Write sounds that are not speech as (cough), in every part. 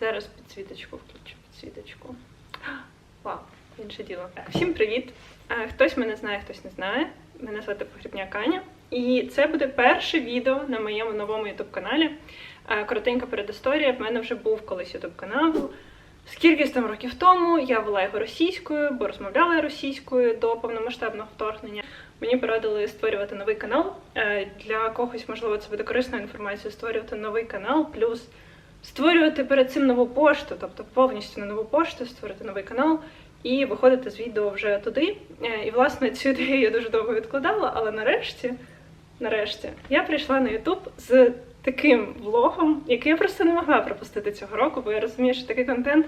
Зараз підсвіточку включу, підсвіточку. Вау, інше діло. Всім привіт! Е, Хтось мене знає, хтось не знає. Мене звати Погрібняк Аня. І це буде перше відео на моєму новому youtube каналі. Е, Коротенька передісторія. В мене вже був колись youtube канал. Скількись там років тому я вела його російською, бо розмовляла російською до повномасштабного вторгнення. Мені порадили створювати новий канал. Е, Для когось, можливо, це буде корисною інформацією, створювати новий канал, плюс створювати перед цим нову пошту, тобто повністю на нову пошту, створити новий канал і виходити з відео вже туди. Е, І, власне, цю ідею я дуже довго відкладала, але нарешті, нарешті, я прийшла на YouTube з таким влогом, який я просто не могла пропустити цього року, бо я розумію, що такий контент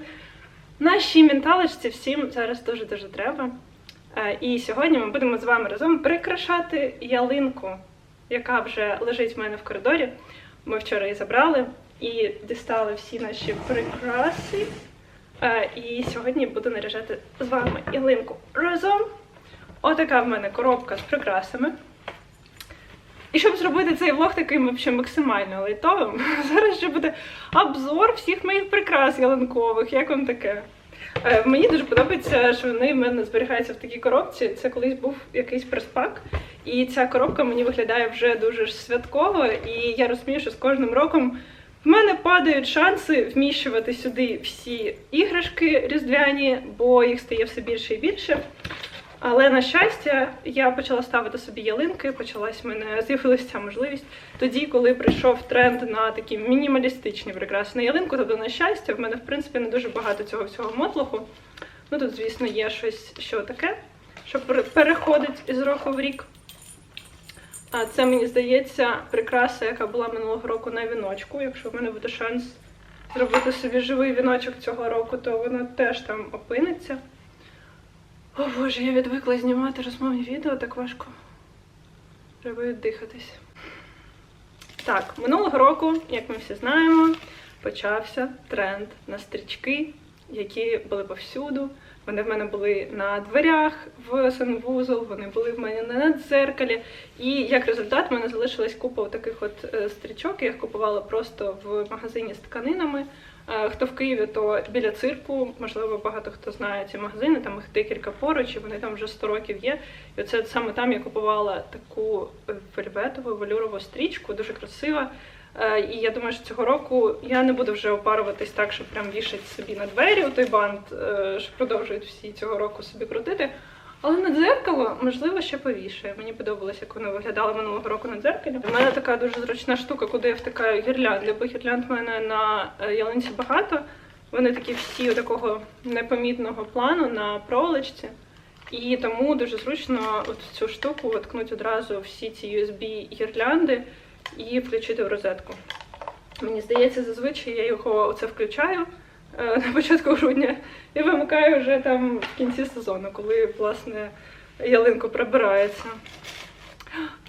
нашій менталочці всім зараз дуже-дуже треба. Е, І сьогодні ми будемо з вами разом прикрашати ялинку, яка вже лежить в мене в коридорі. Ми вчора її забрали і дістали всі наші прикраси. Е, І сьогодні буду наряжати з вами ялинку разом. Отака в мене коробка з прикрасами. І щоб зробити цей влог таким вообще максимально лайтовим, (laughs) зараз ще буде обзор всіх моїх прикрас ялинкових. Як вам таке? Е, Мені дуже подобається, що вони в мене зберігаються в такій коробці. Це колись був якийсь прес-пак, і ця коробка мені виглядає вже дуже святково, і я розумію, що з кожним роком в мене падають шанси вміщувати сюди всі іграшки різдвяні, бо їх стає все більше і більше. Але на щастя, я почала ставити собі ялинки, почалась в мене з'явилася ця можливість тоді, коли прийшов тренд на такі мінімалістичні прикраси на ялинку. Тобто, на щастя, в мене в принципі не дуже багато цього всього мотлоху. Ну тут, звісно, є щось що таке, що пере- переходить із року в рік. А це мені здається прикраса, яка була минулого року на віночку. Якщо в мене буде шанс зробити собі живий віночок цього року, то воно теж там опиниться. О боже, я відвикла знімати розмовні відео, так важко. Треба віддихатись. Так, минулого року, як ми всі знаємо, почався тренд на стрічки, які були повсюду. Вони в мене були на дверях в санвузол, вони були в мене на дзеркалі. І як результат, в мене залишилась купа таких от е, стрічок. Я їх купувала просто в магазині з тканинами. Е, Хто в Києві, то біля цирку, можливо, багато хто знає ці магазини, там їх декілька поруч, і вони там вже 100 років є. І оце саме там я купувала таку вельветову велюрову стрічку, дуже красива. Е, І я думаю, що цього року я не буду вже опаруватись так, щоб прям вішати собі на двері у той бант, е, що продовжують всі цього року собі крутити. Але на дзеркало, можливо, ще повішає. Мені подобалося, як воно виглядало минулого року на дзеркалі. У мене така дуже зручна штука, куди я втикаю гірлянди, бо гірлянд в мене на е, ялинці багато. Вони такі всі такого непомітного плану на проволочці. І тому дуже зручно от цю штуку воткнути одразу всі ці USB гірлянди і включити в розетку. Мені здається, зазвичай я його оце включаю на початку грудня і вимикаю вже там в кінці сезону, коли власне ялинку прибирається.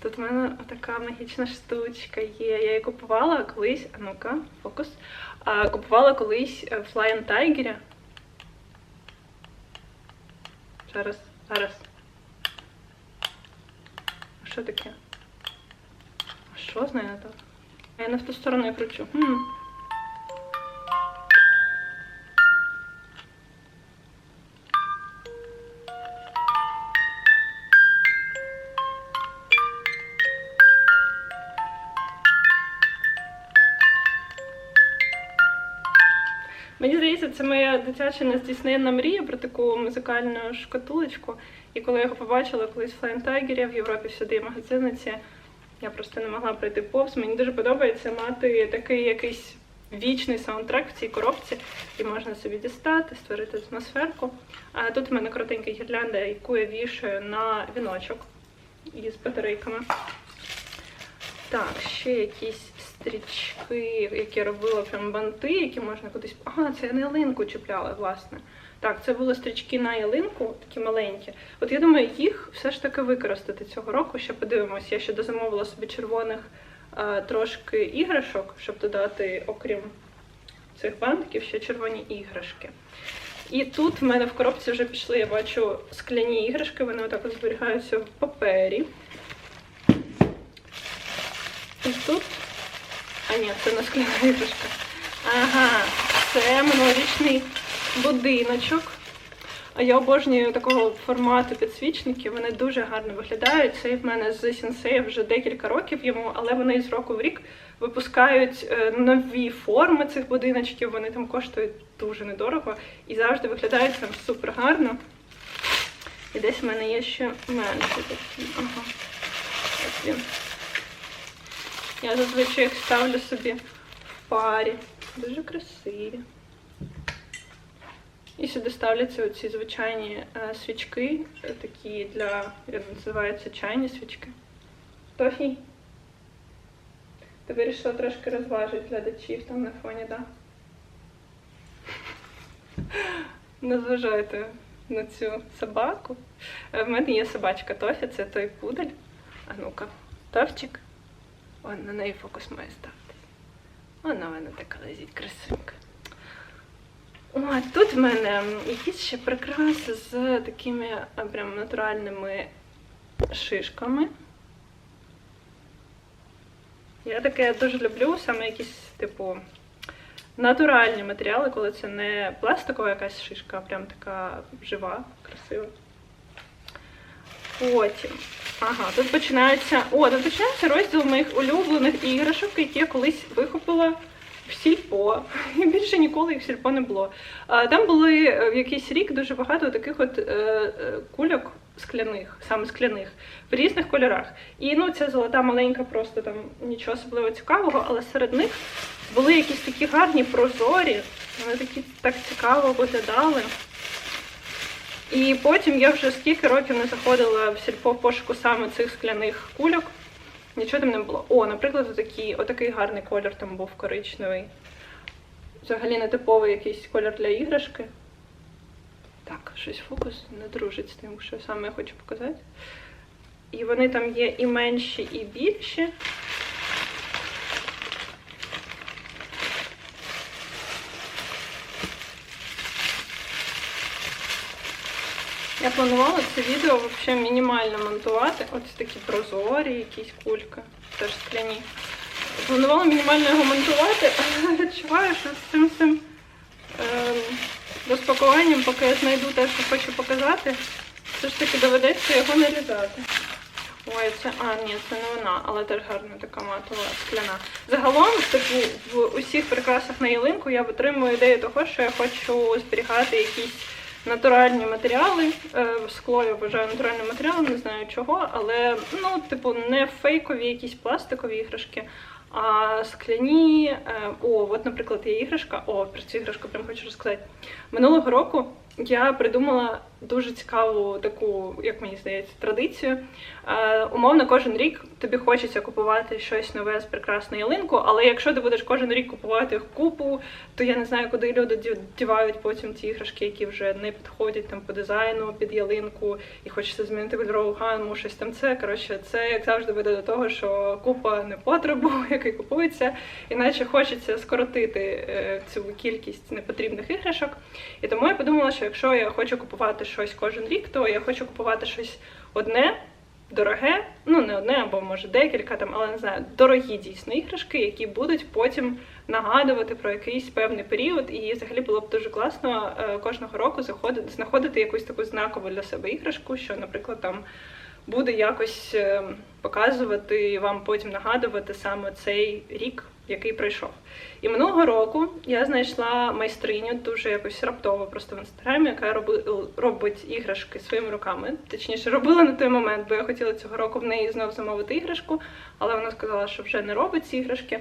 Тут в мене така магічна штучка є. Я її купувала колись. А ну-ка, фокус. Купувала колись е, в Flying Tiger. Зараз, зараз. Що таке? Що з нею не так? Я не в ту сторону я кручу. Хм. Мені здається, це моя дитяча нездійсненна мрія про таку музикальну шкатулочку. І коли я його побачила колись в Flying Tiger, в Європі всюди є магазини я просто не могла пройти повз. Мені дуже подобається мати такий якийсь вічний саундтрек в цій коробці, і можна собі дістати, створити атмосферку. А тут в мене коротенька гірлянда, яку я вішаю на віночок із батарейками. Так, ще якісь стрічки, які робила прям банти, які можна кудись. Ага, це я на ялинку чіпляла, власне. Так, це були стрічки на ялинку, такі маленькі. От я думаю, їх все ж таки використати цього року. Ще подивимось. Я ще дозамовила собі червоних е, трошки іграшок, щоб додати, окрім цих бантиків, ще червоні іграшки. І тут в мене в коробці вже пішли, я бачу, скляні іграшки, вони отак зберігаються в папері. І тут А ні, це не скляна іграшка. Ага, це минулорічний будиночок. А я обожнюю такого формату підсвічників. Вони дуже гарно виглядають. Цей в мене з сенсея вже декілька років йому, але вони з року в рік випускають е, нові форми цих будиночків. Вони там коштують дуже недорого і завжди виглядають там супер гарно. І десь в мене є ще менше такі. Ага. Я зазвичай їх ставлю собі в парі. Дуже красиві. І сюди ставляться оці звичайні е, свічки, е, такі для, як називаються, чайні свічки. Тофій. Ти вирішила трошки розважити глядачів там на фоні, так? Да? Не зважайте на цю собаку. Е, В мене є собачка Тофі, це той пудель. А ну-ка, Товчик. Вон на неї фокус має ставитись. Вона в мене така лезіть красивенька. О, тут в мене якісь ще прикраси з такими прям натуральними шишками. Я таке дуже люблю, саме якісь, типу, натуральні матеріали, коли це не пластикова якась шишка, а прям така жива, красива. Потім. Ага, тут починається. О, тут починається розділ моїх улюблених іграшок, які я колись вихопила в сільпо. (laughs) І більше ніколи їх в сільпо не було. Там були е, в якийсь рік дуже багато таких от е, е, кульок скляних, саме скляних, в різних кольорах. І ну, ця золота маленька, просто там нічого особливо цікавого, але серед них були якісь такі гарні прозорі, вони такі так цікаво виглядали. І потім я вже скільки років не заходила в сільпо в пошуку саме цих скляних кульок. Нічого там не було. О, наприклад, отакий, отакий гарний колір там був коричневий. Взагалі не типовий якийсь колір для іграшки. Так, щось фокус не дружить з тим, що саме я хочу показати. І вони там є і менші, і більші. Я планувала це відео взагалі мінімально монтувати. Ось такі прозорі якісь кульки, теж скляні. Планувала мінімально його монтувати, (laughs) але відчуваю, що з цим цим ем, розпакуванням, поки я знайду те, що хочу показати, все ж таки доведеться його нарізати. Ой, це, а, ні, це не вона, але теж гарна така матова скляна. Загалом, типу, в усіх прикрасах на ялинку я отримую ідею того, що я хочу зберігати якісь натуральні матеріали. Е, Скло я вважаю натуральним матеріалом, не знаю чого, але ну, типу, не фейкові якісь пластикові іграшки, а скляні. Е, О, от, наприклад, є іграшка. О, про цю іграшку прям хочу розказати. Минулого року я придумала дуже цікаву таку, як мені здається, традицію. Е, умовно, кожен рік тобі хочеться купувати щось нове з прекрасної ялинку, але якщо ти будеш кожен рік купувати купу, то я не знаю, куди люди дів- дівають потім ті іграшки, які вже не підходять там по дизайну, під ялинку, і хочеться змінити кольорову гамму, щось там це. Коротше, це як завжди веде до того, що купа непотребу, (laughs) який купується, іначе хочеться скоротити е, цю кількість непотрібних іграшок. І тому я подумала, що якщо я хочу купувати щось кожен рік, то я хочу купувати щось одне, дороге, ну не одне або може декілька там, але не знаю, дорогі дійсно іграшки, які будуть потім нагадувати про якийсь певний період. І взагалі було б дуже класно е, кожного року заходити, знаходити якусь таку знакову для себе іграшку, що, наприклад, там буде якось е, показувати і вам потім нагадувати саме цей рік, який пройшов. І минулого року я знайшла майстриню дуже якось раптово, просто в інстаграмі, яка роби, робить іграшки своїми руками. Точніше, робила на той момент, бо я хотіла цього року в неї знов замовити іграшку, але вона сказала, що вже не робить ці іграшки.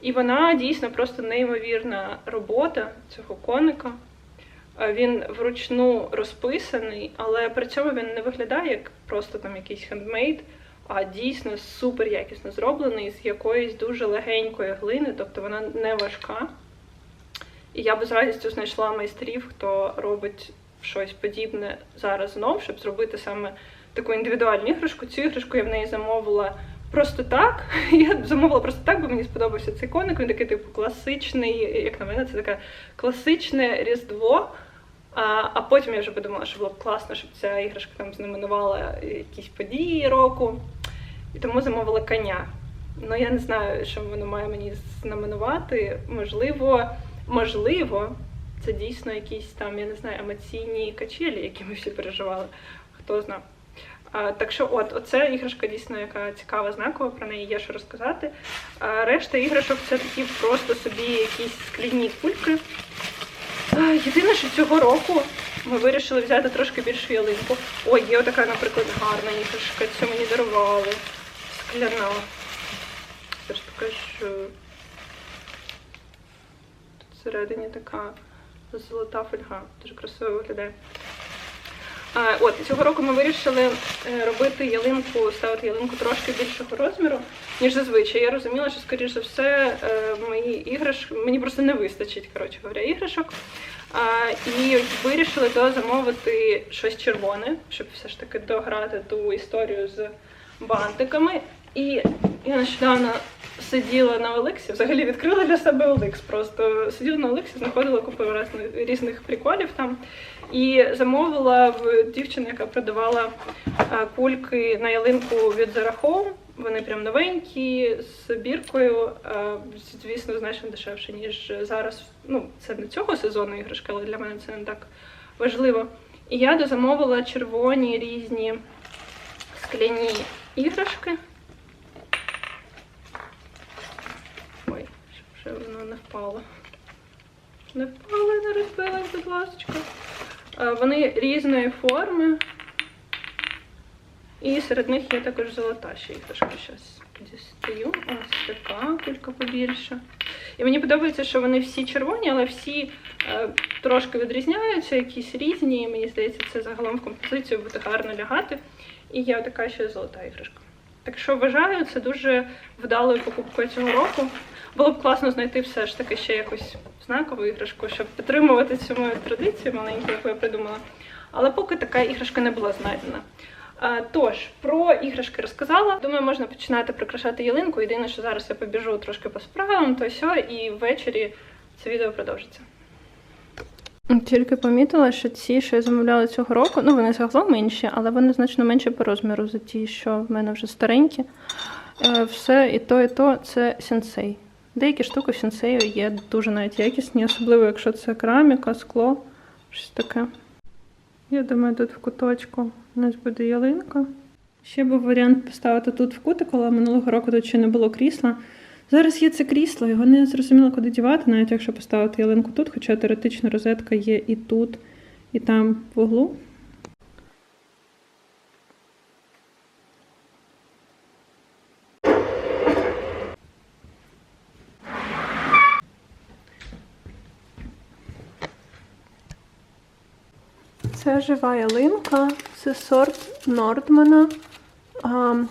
І вона дійсно просто неймовірна робота цього коника. Е, Він вручну розписаний, але при цьому він не виглядає як просто там якийсь хендмейд, а дійсно супер якісно зроблений з якоїсь дуже легенької глини, тобто вона не важка. І я би з радістю знайшла майстрів, хто робить щось подібне зараз знов, щоб зробити саме таку індивідуальну іграшку. Цю іграшку я в неї замовила просто так. (laughs) Я замовила просто так, бо мені сподобався цей коник. Він такий, типу, класичний, як на мене, це таке класичне різдво. А, а потім я вже подумала, що було б класно, щоб ця іграшка там знаменувала якісь події року. І тому замовила коня. Ну я не знаю, що воно має мені знаменувати. Можливо, можливо, це дійсно якісь там, я не знаю, емоційні качелі, які ми всі переживали. Хто знає. Так що, от, оце іграшка дійсно, яка цікава, знакова, про неї є що розказати. Решта іграшок це такі просто собі якісь скляні кульки. Єдине, що цього року ми вирішили взяти трошки більшу ялинку. Ой, є отака, наприклад, гарна іграшка, цю мені дарували. Скляна. Така, що тут всередині така золота фольга. Дуже красиво виглядає. От, цього року ми вирішили е, робити ялинку, ставити ялинку трошки більшого розміру, ніж зазвичай. Я розуміла, що, скоріш за все, е, мої іграшки, мені просто не вистачить, коротше говоря, іграшок. І вирішили дозамовити щось червоне, щоб все ж таки дограти ту історію з бантиками. І я нещодавно сиділа на Олексі, взагалі відкрила для себе Олекс. Просто сиділа на Олексі, знаходила купу різних, приколів там. І замовила в дівчини, яка продавала а, кульки на ялинку від Zara. Вони прям новенькі, з біркою. а, Звісно, значно дешевше, ніж зараз. Ну, це не цього сезону іграшка, але для мене це не так важливо. І я дозамовила червоні різні скляні іграшки. Ой, вже воно не впало. Не впало, не розбилась, будь ласка. Е, Вони різної форми. І серед них є також золота ще іграшка. Зараз дістаю. Ось така кулька побільше. І мені подобається, що вони всі червоні, але всі е, трошки відрізняються, якісь різні. Мені здається, це загалом в композицію буде гарно лягати. І є така ще золота іграшка. Так що вважаю, це дуже вдалою покупкою цього року. Було б класно знайти все ж таки ще якусь знакову іграшку, щоб підтримувати цю мою традицію маленьку, яку я придумала. Але поки така іграшка не була знайдена. Тож, про іграшки розказала. Думаю, можна починати прикрашати ялинку. Єдине, що зараз я побіжу трошки по справам, то сьо, і ввечері це відео продовжиться. Тільки помітила, що ці, що я замовляла цього року, ну вони загалом менші, але вони значно менші по розміру за ті, що в мене вже старенькі. Е, Все і то, і то це сенсей. Деякі штуки в сенсею є дуже навіть якісні, особливо якщо це кераміка, скло, щось таке. Я думаю, тут в куточку у нас буде ялинка. Ще був варіант поставити тут в кутик, але минулого року тут ще не було крісла. Зараз є це крісло, його не зрозуміло, куди дівати, навіть якщо поставити ялинку тут, хоча теоретично розетка є і тут, і там в углу. Це жива ялинка, це сорт Нордмана.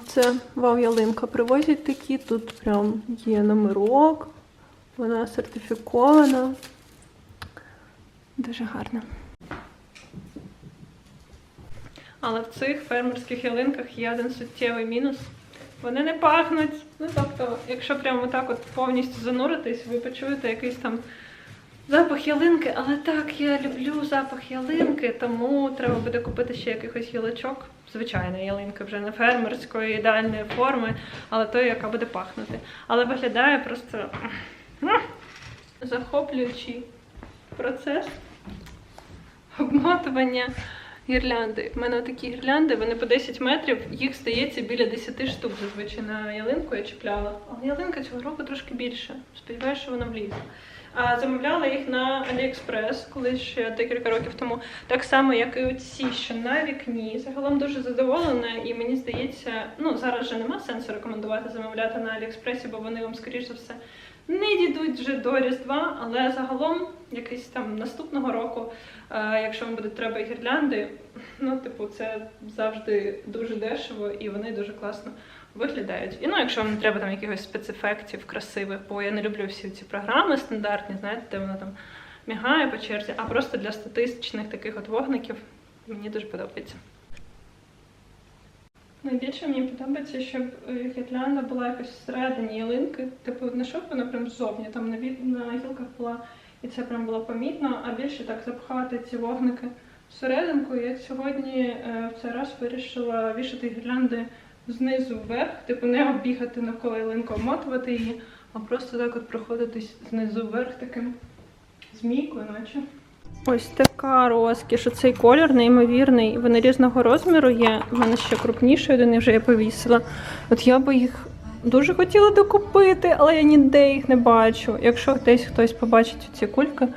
Це вау-ялинка. Привозять такі, тут прям є номерок, вона сертифікована. Дуже гарна. Але в цих фермерських ялинках є один суттєвий мінус. Вони не пахнуть. Ну тобто, якщо прямо так от повністю зануритись, ви почуєте якийсь там запах ялинки, але так, я люблю запах ялинки, тому треба буде купити ще якихось гілочок. Звичайної ялинки, вже не фермерської ідеальної форми, але тої, яка буде пахнути. Але виглядає просто захоплюючий процес обмотування гірлянди. У мене такі гірлянди, вони по 10 метрів, їх здається біля 10 штук зазвичай на ялинку я чіпляла. Але ялинка цього року трошки більше. Сподіваюся, що вона влізе. Замовляла їх на AliExpress, колись ще декілька років тому. Так само, як і оці, що на вікні. Загалом дуже задоволена, і мені здається, ну зараз вже нема сенсу рекомендувати замовляти на AliExpress, бо вони вам, скоріш за все, не дійдуть вже до Різдва, але загалом, якийсь там наступного року, е, якщо вам буде треба гірлянди, ну, типу, це завжди дуже дешево і вони дуже класно виглядають. І ну, якщо вам не треба там якихось спецефектів красивих, бо я не люблю всі ці програми стандартні, знаєте, де воно там мігає по черзі, а просто для статистичних таких от вогників мені дуже подобається. Найбільше мені подобається, щоб е, гірлянда була якось всередині ялинки. Типу, не щоб вона прям ззовні, там на гілках була, і це прям було помітно, а більше так запхати ці вогники всерединку. Я сьогодні е, в цей раз вирішила вішати гірлянди знизу вверх, типу не оббігати навколо ялинку, обмотувати її, а просто так от проходитись знизу вверх таким змійкою, наче. Ось така розкіш. Цей колір неймовірний. Вони різного розміру є. У мене ще крупніший один, я вже я повісила. От я би їх дуже хотіла докупити, але я ніде їх не бачу. Якщо десь хтось побачить ці кульки,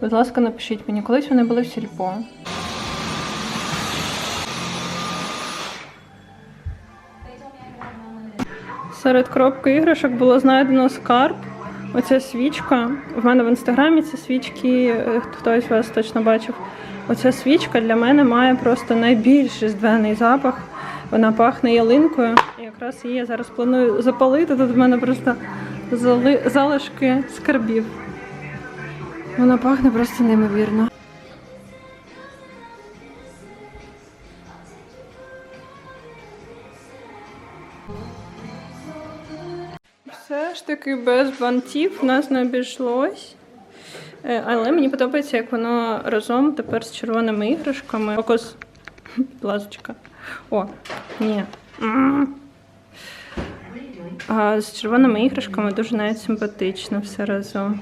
будь ласка, напишіть мені. Колись вони були в сільпо. Серед коробки іграшок було знайдено скарб. Оця свічка. В мене в інстаграмі ці свічки, е, хтось вас точно бачив. Оця свічка для мене має просто найбільш різдвяний запах. Вона пахне ялинкою. І якраз її я зараз планую запалити. Тут в мене просто зали... залишки скарбів. Вона пахне просто неймовірно. Все ж таки без бантів в нас не обійшлось. Е, Але мені подобається, як воно разом тепер з червоними іграшками. Фокус. (laughs) Лазочка. О, ні. А з червоними іграшками дуже навіть симпатично все разом.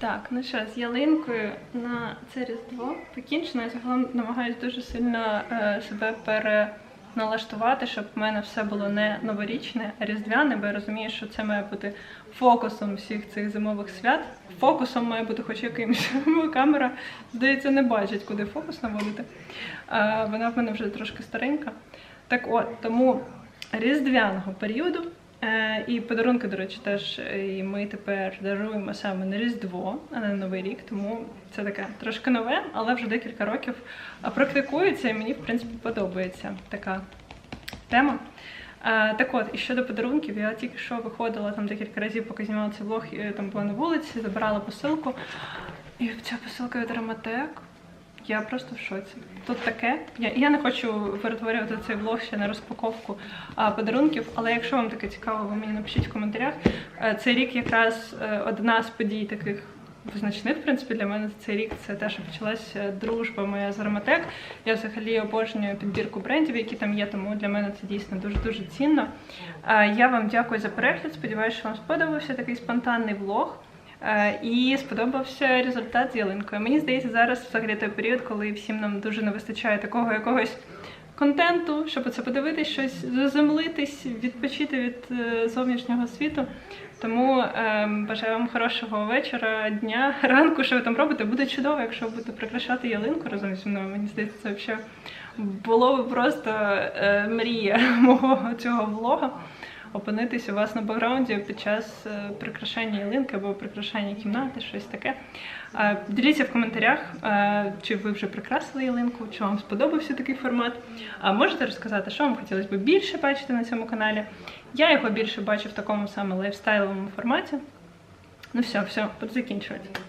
Так, ну що, з ялинкою на це різдво покінчено. Я загалом намагаюся дуже сильно е, себе переналаштувати, щоб в мене все було не новорічне, а різдвяне, бо я розумію, що це має бути фокусом всіх цих зимових свят. Фокусом має бути хоч якимось. (laughs) Камера, здається, не бачить, куди фокус наводити. Е, вона в мене вже трошки старенька. Так от, тому різдвяного періоду. Е, і подарунки, до речі, теж е, і ми тепер даруємо саме на Різдво, а не на Новий рік. Тому це таке трошки нове, але вже декілька років практикується, і мені, в принципі, подобається така тема. Е, так от, і щодо подарунків, я тільки що виходила там декілька разів, поки знімала цей влог, там була на вулиці, забирала посилку. І ця посилка від Роматек. Я просто в шоці. Тут таке. Я, я не хочу перетворювати цей влог ще на розпаковку а, подарунків, але якщо вам таке цікаво, ви мені напишіть в коментарях. Е, Цей рік якраз е, одна з подій таких визначних, в принципі, для мене цей рік це те, що почалася дружба моя з Ароматек. Я взагалі обожнюю підбірку брендів, які там є, тому для мене це дійсно дуже-дуже цінно. Е, Я вам дякую за перегляд. Сподіваюся, що вам сподобався такий спонтанний влог. Е, І сподобався результат з ялинкою. Мені здається, зараз взагалі той період, коли всім нам дуже не вистачає такого якогось контенту, щоб це подивитись, щось заземлитись, відпочити від е, зовнішнього світу. Тому е, бажаю вам хорошого вечора, дня, (laughs) ранку, що ви там робите. Буде чудово, якщо ви будете прикрашати ялинку разом зі мною. Мені здається, це взагалі було б просто мрія (laughs) мого цього влога опинитись у вас на бекграунді під час е, прикрашання ялинки або прикрашання кімнати, щось таке. Е, Діліться в коментарях, е, чи ви вже прикрасили ялинку, чи вам сподобався такий формат. А можете розказати, що вам хотілося б більше бачити на цьому каналі. Я його більше бачу в такому саме лайфстайловому форматі. Ну все, все, буду закінчувати.